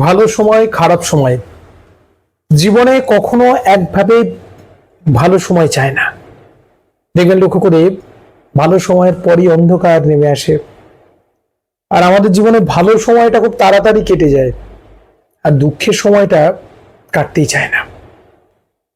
ভালো সময়, খারাপ সময়। জীবনে কখনো একভাবে ভালো সময় চায় না। দেখবেন লক্ষ্য করে ভালো সময়ের পরই অন্ধকার নেমে আসে। আর আমাদের জীবনে ভালো সময়টা খুব তাড়াতাড়ি কেটে যায়। আর দুঃখের সময়টা কাটতেই চায় না।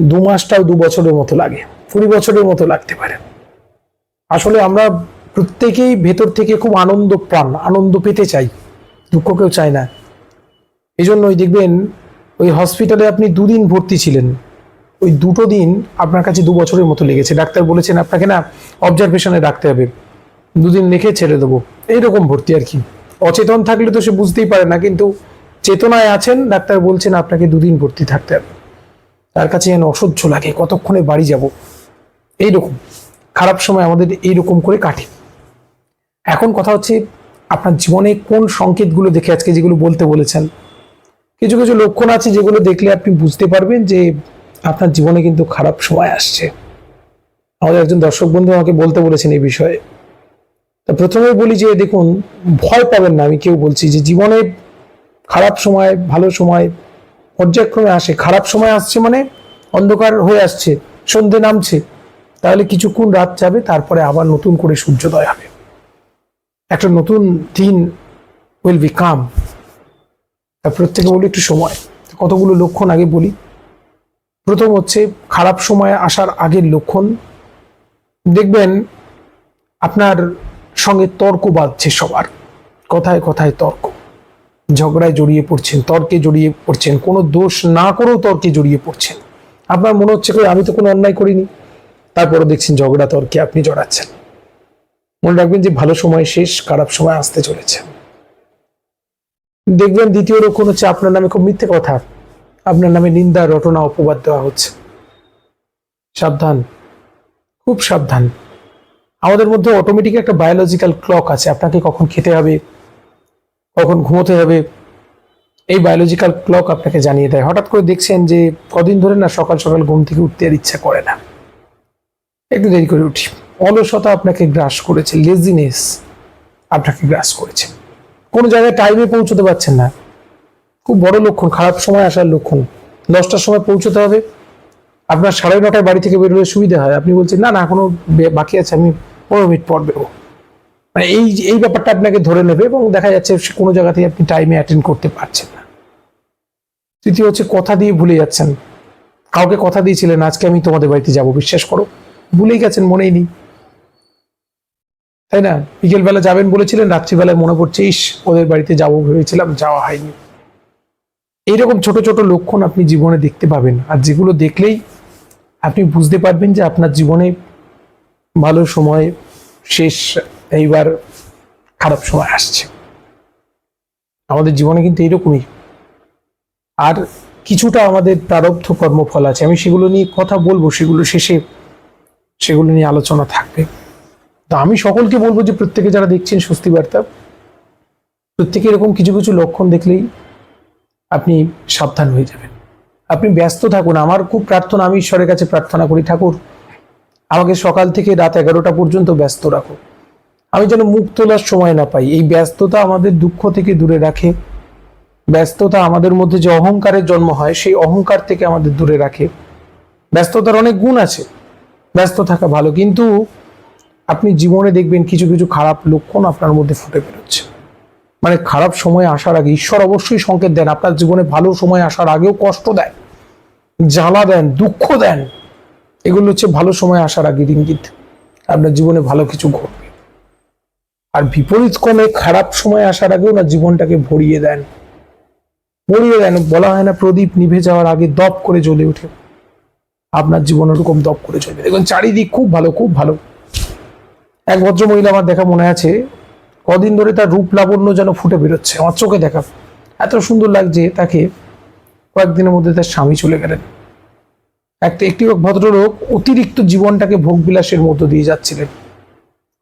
দু মাসটাও দু বছরের মতো লাগে, কুড়ি বছরের মতো লাগতে পারে। আসলে আমরা প্রত্যেকেই ভেতর থেকে খুব আনন্দ পান, আনন্দ পেতে চাই। দুঃখ কেউ চায় না। এই জন্যই দেখবেন ওই হসপিটালে আপনি দুদিন ভর্তি ছিলেন। ওই দুটো দিন আপনার কাছে দু বছরের মতো লেগেছে। ডাক্তার বলেছেন আপনাকে না অবজারভেশনে রাখতে হবে। দুদিন লিখে ছেড়ে দেবো। এইরকম ভর্তি আর কি। অচেতন থাকলে তো সে বুঝতেই পারে না, কিন্তু চেতনায় আছেন, ডাক্তার বলছেন আপনাকে দুদিন ভর্তি থাকতে হবে। তার কাছে যেন অসহ্য লাগে, কতক্ষণে বাড়ি যাব। এইরকম। খারাপ সময় আমাদের এইরকম করে কাটে। এখন কথা হচ্ছে আপনার জীবনে কোন সংকেতগুলো দেখে আজকে যেগুলো বলতে বলেছেন কিছু কিছু লক্ষণ আছে যেগুলো দেখলে আপনি বুঝতে পারবেন যে আপনার জীবনে কিন্তু খারাপ সময় আসছে। আমাদের একজন দর্শক বন্ধু আমাকে বলতে বলেছেন এই বিষয়ে। তা প্রথমে বলি যে, দেখুন, ভয় পাবেন না, আমি কেউ বলছি যে, জীবনে খারাপ সময়, ভালো সময়, পর্যায়ক্রমে আসে। খারাপ সময় আসছে মানে অন্ধকার হয়ে আসছে, সন্ধে নামছে। তাহলে কিছুক্ষণ রাত যাবে, তারপরে আবার নতুন করে সূর্যোদয় হবে। একটা নতুন দিন উইল বি কাম প্রত্যেকে বলি একটু সময়। কতগুলো লক্ষণ আগে বলি। প্রথম হচ্ছে খারাপ সময় আসার আগের লক্ষণ। দেখবেন আপনার সঙ্গে তর্ক বাঁধছে সবার। কথায় কথায় তর্ক। ঝগড়ায় জড়িয়ে পড়ছেন, তর্কে জড়িয়ে পড়ছেন, কোনো দোষ না করেও তর্কে জড়িয়ে পড়ছেন। আপনার মনে হচ্ছে আমি তো কোনো অন্যায় করিনি। তারপরও দেখছেন ঝগড়া তর্কে আপনি জড়াচ্ছেন। মনে রাখবেন যে ভালো সময় শেষ, খারাপ সময় আসতে চলেছে। দেখবেন দ্বিতীয় লক্ষণ হচ্ছে আপনার নামে খুব মিথ্যে কথা। আপনার নামে নিন্দা, রটনা, অপবাদ দেওয়া হচ্ছে। সাবধান। খুব সাবধান। আমাদের মধ্যে অটোমেটিক একটা বায়োলজিক্যাল ক্লক আছে। আপনাকে কখন খেতে হবে, কখন ঘুমোতে হবে, এই বায়োলজিক্যাল ক্লক আপনাকে জানিয়ে দেয়। হঠাৎ করে দেখছেন যে কদিন ধরে না সকাল সকাল ঘুম থেকে উঠতে আর ইচ্ছা করে না। একটু দেরি করে উঠি। অলসতা আপনাকে গ্রাস করেছে লেজিনেস আপনাকে গ্রাস করেছে। কোনো জায়গায় টাইমে পৌঁছতে পারছেন না। খুব বড় লক্ষণ, খারাপ সময় আসার লক্ষণ। দশটার সময় পৌঁছতে হবে। আপনার সাড়ে নটায় বাড়ি থেকে বেরোলে সুবিধা হয়। আপনি বলছেন, না না, এখনও বাকি আছে, আমি পনেরো মিনিট পর বেরোবো। মানে এই এই ব্যাপারটা আপনাকে ধরে নেবে এবং দেখা যাচ্ছে কোনো জায়গাতেই আপনি টাইমে অ্যাটেন্ড করতে পারছেন না। তৃতীয় হচ্ছে, কথা দিয়ে ভুলে যাচ্ছেন। কাউকে কথা দিয়েছিলেন, আজকে আমি তোমাদের বাড়িতে যাব, বিশ্বাস করো। ভুলেই গেছেন, মনেই নেই। তাই না? বিকেলবেলা যাবেন বলেছিলেন, রাত্রিবেলায় মনে পড়ছে, ইস, ওদের বাড়িতে যাব ভেবেছিলাম, যাওয়া হয়নি। এইরকম ছোট ছোট লক্ষণ আপনি জীবনে দেখতে পাবেন। আর যেগুলো দেখলেই আপনি বুঝতে পারবেন যে আপনার জীবনে ভালো সময় শেষ, এইবার খারাপ সময় আসছে। আমাদের জীবনে কিন্তু এরকমই আর কিছুটা আমাদের প্রারব্ধ কর্মফল আছে। আমি সেগুলো নিয়ে কথা বলব, সেগুলো শেষে, সেগুলো নিয়ে আলোচনা থাকবে। তো আমি সকলকে বলব যে প্রত্যেকে যারা দেখছেন স্বস্তি বার্তা, প্রত্যেকে এরকম কিছু কিছু লক্ষণ দেখলেই আপনি সাবধান হয়ে যাবেন। আপনি ব্যস্ত থাকুন। আমার খুব প্রার্থনা, আমি ঈশ্বরের কাছে প্রার্থনা করি, ঠাকুর, আমাকে সকাল থেকে রাত এগারোটা পর্যন্ত ব্যস্ত রাখো। আমি যেন মুখ তোলার সময় না পাই। এই ব্যস্ততা আমাদের দুঃখ থেকে দূরে রাখে। ব্যস্ততা আমাদের মধ্যে যে অহংকারের জন্ম হয়, সেই অহংকার থেকে আমাদের দূরে রাখে। ব্যস্ততার অনেক গুণ আছে। ব্যস্ত থাকা ভালো। কিন্তু আপনি জীবনে দেখবেন কিছু কিছু খারাপ লক্ষণ আপনার মধ্যে ফুটে বেরোচ্ছে। মানে খারাপ সময় আসার আগে, ঈশ্বর অবশ্যই সংকেত দেন, আপনার জীবনে ভালো সময় আসার আগেও কষ্ট দেন, জ্বালা দেন, দুঃখ দেন। এগুলো হচ্ছে ভালো সময় আসার আগে ইঙ্গিত। আপনার জীবনে ভালো কিছু ঘটবে। আর বিপরীত ক্রমে খারাপ সময় আসার আগেও না জীবনটাকে ভরিয়ে দেন। ভরিয়ে দেন, বলা হয় না প্রদীপ নিভে যাওয়ার আগে দপ করে জ্বলে ওঠে। আপনার জীবন ওরকম দপ করে চলবে। দেখুন, চারিদিক খুব ভালো খুব ভালো। এক ভদ্র মহিলা আমার দেখা মনে আছে। কদিন ধরে তার রূপ লাবণ্য যেন ফুটে বেরোচ্ছে। আমার চোখে দেখা। এত সুন্দর লাগছে তাকে। কয়েকদিনের মধ্যে তার স্বামী চলে গেলেন। একটা একটি ভদ্রলোক অতিরিক্ত জীবনটাকে ভোগবিলাসের মধ্য দিয়ে যাচ্ছিলেন।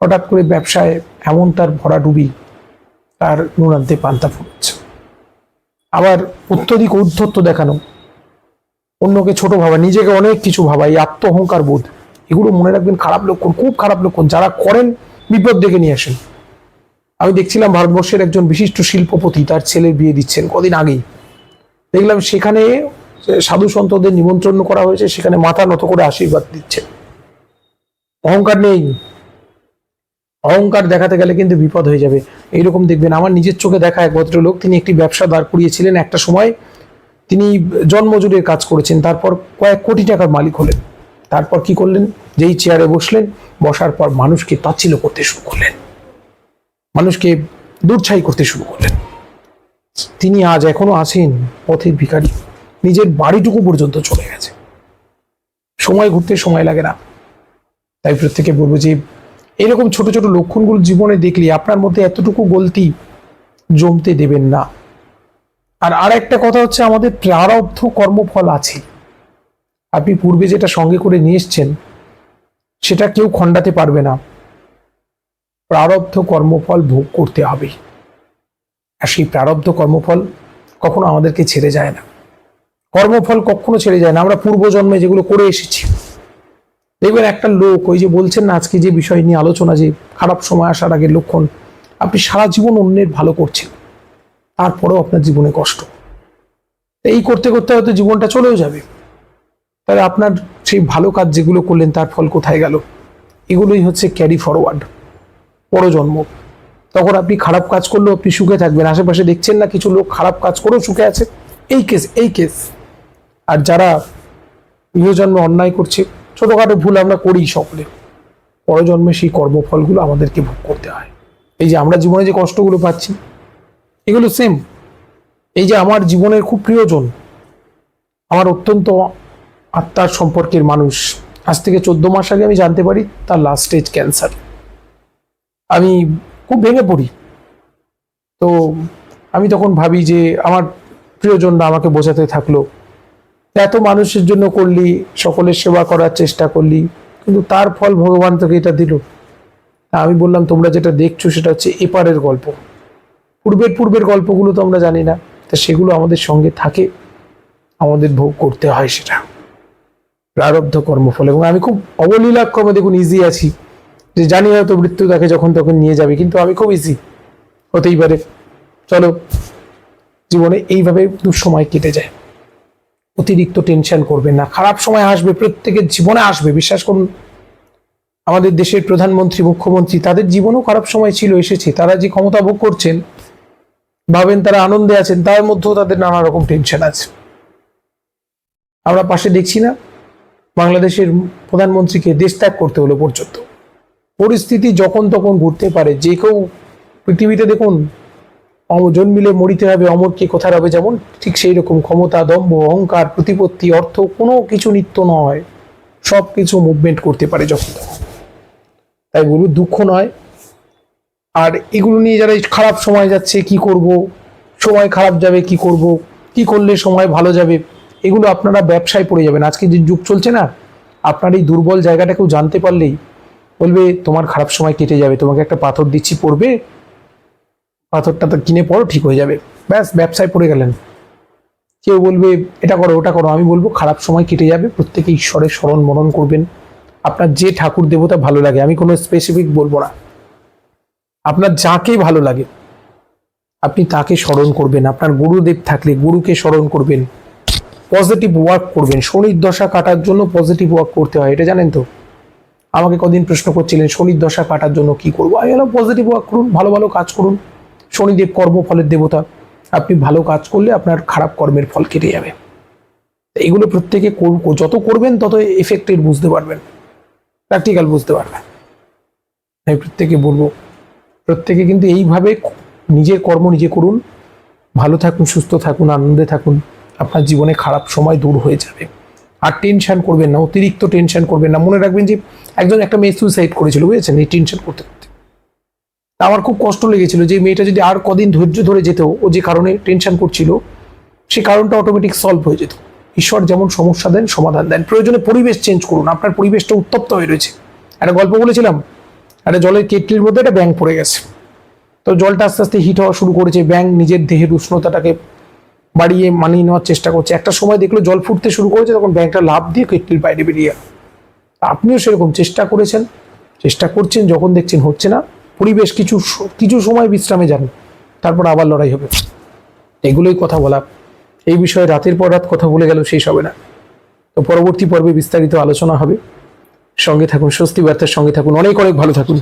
হঠাৎ করে ব্যবসায় এমন তার ভরাডুবি তার নুনান্তে পান্তা ফুটছে। আবার অত্যধিক ঔদ্ধত্য দেখানো। অন্যকে ছোট ভাবা, নিজেকে অনেক কিছু ভাবা, এই আত্মহংকার বোধ। এগুলো মনে রাখবেন খারাপ লক্ষণ খুব খারাপ লক্ষণ যারা করেন, বিপদ ডেকে নিয়ে আসেন। আমি দেখছিলাম ভারতবর্ষের একজন বিশিষ্ট শিল্পপতি, তার ছেলের বিয়ে দিচ্ছেন কদিন আগেই। দেখলাম সেখানে সাধু সন্তদের নিমন্ত্রণ করা হয়েছে, সেখানে মাথা নত করে আশীর্বাদ দিচ্ছে অহংকার নেই। অহংকার দেখাতে গেলে কিন্তু বিপদ হয়ে যাবে। এইরকম দেখবেন, আমার নিজের চোখে দেখা এক ভদ্রলোক, তিনি একটি ব্যবসা দাঁড় করিয়েছিলেন একটা সময়। তিনি জন্মজুরের কাজ করেছেন, তারপর কয়েক কোটি টাকার মালিক হলেন। তারপর কি করলেন? যেই চেয়ারে বসলেন, বসার পর মানুষকে তাচ্ছিল্য করতে শুরু করলেন। মানুষকে দূরছাই করতে শুরু করলেন। তিনি আজ এখনও আছেন পথের ভিখারি। নিজের বাড়িটুকু পর্যন্ত চলে গেছে। সময় ঘুরতে সময় লাগে না। তাই প্রত্যেকে বলব যে, এরকম ছোট ছোট লক্ষণগুলো জীবনে দেখলে আপনার মধ্যে এতটুকু গলতি জমতে দেবেন না। আর আর একটা কথা হচ্ছে, আমাদের প্রারব্ধ কর্মফল আছে। আপনি পূর্বে যেটা সঙ্গে করে নিয়ে এসছেন, সেটা কেউ খণ্ডাতে পারবে না। প্রারব্ধ কর্মফল ভোগ করতে হবে। আর সেই প্রারব্ধ কর্মফল কখনো আমাদেরকে ছেড়ে যায় না। কর্মফল কখনো ছেড়ে যায় না। আমরা পূর্বজন্মে যেগুলো করে এসেছি। দেখবেন একটা লোক ওই যে বলছেন না, আজকে যে বিষয় নিয়ে আলোচনা, যে খারাপ সময় আসার আগে লক্ষণ, আপনি সারা জীবন অন্যের ভালো করছেন। তারপরেও আপনার জীবনে কষ্ট। এই করতে করতে হয়তো জীবনটা চলেও যাবে। তাহলে আপনার সেই ভালো কাজ যেগুলো করলেন, তার ফল কোথায় গেল? এগুলোই হচ্ছে ক্যারি ফরওয়ার্ড পরজন্ম। তখন আপনি খারাপ কাজ করলেও আপনি সুখে থাকবেন। আশেপাশে দেখছেন না কিছু লোক খারাপ কাজ করেও সুখে আছে? এই কেস এই কেস আর যারা গৃহজন্মে অন্যায় করছে, ছোটোখাটো ভুল আমরা করি সকলে। পরজন্মে সেই কর্মফলগুলো আমাদেরকে ভোগ করতে হয়। এই যে আমরা জীবনে যে কষ্টগুলো পাচ্ছি, এগুলো সেম এই যে আমার জীবনের খুব প্রিয়জন, আমার অত্যন্ত আত্মার সম্পর্কের মানুষ। আজ থেকে চোদ্দ মাস আগে আমি জানতে পারি তার লাস্ট স্টেজ ক্যান্সার আমি খুব ভেঙে পড়ি। তো আমি তখন ভাবি যে আমার প্রিয়জনরা আমাকে বোঝাতে থাকল। এত মানুষের জন্য করলি, সকলের সেবা করার চেষ্টা করলি, কিন্তু তার ফল ভগবান তোকে এটা দিল। আমি বললাম, তোমরা যেটা দেখছ সেটা হচ্ছে এপারের গল্প। পূর্বের পূর্বের গল্পগুলো তো আমরা জানি না, তা সেগুলো আমাদের সঙ্গে থাকে। আমাদের ভোগ করতে হয় সেটা। প্রারব্ধ কর্মফল। এবং আমি খুব অবলীলাক্রমে দেখুন ইজি আছি। যে জানি হয়তো মৃত্যু তাকে যখন তখন নিয়ে যাবে, কিন্তু আমি খুব ইজি হতেই পারে। চলো, জীবনে এইভাবে দুঃসময় কেটে যায়। অতিরিক্ত টেনশন করবেন না। খারাপ সময় আসবে, প্রত্যেকের জীবনে আসবে। বিশ্বাস করুন, আমাদের দেশের প্রধানমন্ত্রী, মুখ্যমন্ত্রী, তাদের জীবনেও খারাপ সময় ছিল, এসেছে। তারা যে ক্ষমতা ভোগ করছেন, ভাবেন তারা আনন্দে আছেন, তার মধ্যেও তাদের নানা রকম টেনশন আছে। আমরা পাশে দেখছি না। বাংলাদেশের প্রধানমন্ত্রীকে দেশ ত্যাগ করতে হলো পর্যন্ত। পরিস্থিতি যখন তখন ঘুরতে পারে, যে কেউ পৃথিবীতে দেখুন জন্মিলে মরিতে হবে অমরকে কোথায় হবে যেমন, ঠিক সেই রকম ক্ষমতা, দম্ভ, অহংকার, প্রতিপত্তি, অর্থ, কোনো কিছু নিত্য নয়। সব কিছু মুভমেন্ট করতে পারে যখন তখন। তাই বলব, দুঃখ নয়। আর এগুলো নিয়ে যারা খারাপ সময় যাচ্ছে, কি করব? সময় খারাপ যাবে, কি করব? কি করলে সময় ভালো যাবে? এগুলো আপনারা ব্যবসায় পড়ে যাবেন। আজকে যে যুগ চলছে না, আপনার এই দুর্বল জায়গাটা কেউ জানতে পারলেই বলবে, তোমার খারাপ সময় কেটে যাবে, তোমাকে একটা পাথর দিচ্ছি, পড়বে। পাথরটা তো কিনে পড়ো, ঠিক হয়ে যাবে। ব্যাস, ব্যবসায় পড়ে গেলেন। কেউ বলবে, এটা করো, ওটা করো। আমি বলব, খারাপ সময় কেটে যাবে, প্রত্যেকে ঈশ্বরের স্মরণ মনন করবেন। আপনার যে ঠাকুর দেবতা ভালো লাগে, আমি কোনো স্পেসিফিক বলব না। আপনার যাকে ভালো লাগে, আপনি তাকে স্মরণ করবেন। আপনার গুরুদেব থাকলে গুরুকে স্মরণ করবেন। পজিটিভ ওয়ার্ক করবেন। শনির দশা কাটার জন্য পজিটিভ ওয়ার্ক করতে হয়। এটা জানেন তো? আমাকে কদিন প্রশ্ন করছিলেন, শনির দশা কাটার জন্য কি করব? আমি বললাম পজিটিভ ওয়ার্ক করুন, ভালো ভালো কাজ করুন। শনিদেব কর্মফলের দেবতা। আপনি ভালো কাজ করলে আপনার খারাপ কর্মের ফল কেটে যাবে। এগুলো প্রত্যেকে যত করবেন, তত এফেক্টেড বুঝতে পারবেন। প্র্যাকটিক্যাল বুঝতে পারবেন। আমি প্রত্যেকে বলব, প্রত্যেকে কিন্তু এইভাবে নিজের কর্ম নিজে করুন। ভালো থাকুন, সুস্থ থাকুন, আনন্দে থাকুন। আপনার জীবনে খারাপ সময় দূর হয়ে যাবে। আর টেনশন করবেন না, অতিরিক্ত টেনশন করবেন না। মনে রাখবেন যে একজন একটা মেয়ে সুইসাইড করেছিল, বুঝেছেন? এই টেনশন করতে করতে। আমার খুব কষ্ট লেগেছিল যে মেয়েটা যদি আর কদিন ধৈর্য ধরে যেত, ও যে কারণে টেনশন করছিল, সে কারণটা অটোমেটিক সলভ হয়ে যেত। ঈশ্বর যেমন সমস্যা দেন, সমাধান দেন। প্রয়োজনে পরিবেশ চেঞ্জ করুন। আপনার পরিবেশটা উত্তপ্ত হয়ে রয়েছে। একটা গল্প বলেছিলাম, একটা জলের কেটলির মধ্যে একটা ব্যাং পড়ে গেছে। তো জলটা আস্তে আস্তে হিট হওয়া শুরু করেছে। ব্যাং নিজের দেহের উষ্ণতাটাকে বাড়িয়ে মানিয়ে নেওয়ার চেষ্টা করছে। একটা সময় দেখল জল ফুটতে শুরু করেছে, তখন ব্যাংকটা লাভ দিয়ে কেটলির বাইরে বেরিয়ে আপনিও সেরকম চেষ্টা করেছেন? চেষ্টা করছেন, যখন দেখছেন হচ্ছে না, পরিবেশ কিছু কিছু সময় বিশ্রামে যান, তারপর আবার লড়াই হবে। এগুলোই কথা বলা। এই বিষয়ে রাতের পর রাত কথা বলে গেল, শেষ হবে না। তো পরবর্তী পর্বে বিস্তারিত আলোচনা হবে। সঙ্গে থাকুন, স্বস্তি বার্তার সঙ্গে থাকুন। অনেক অনেক ভালো থাকুন।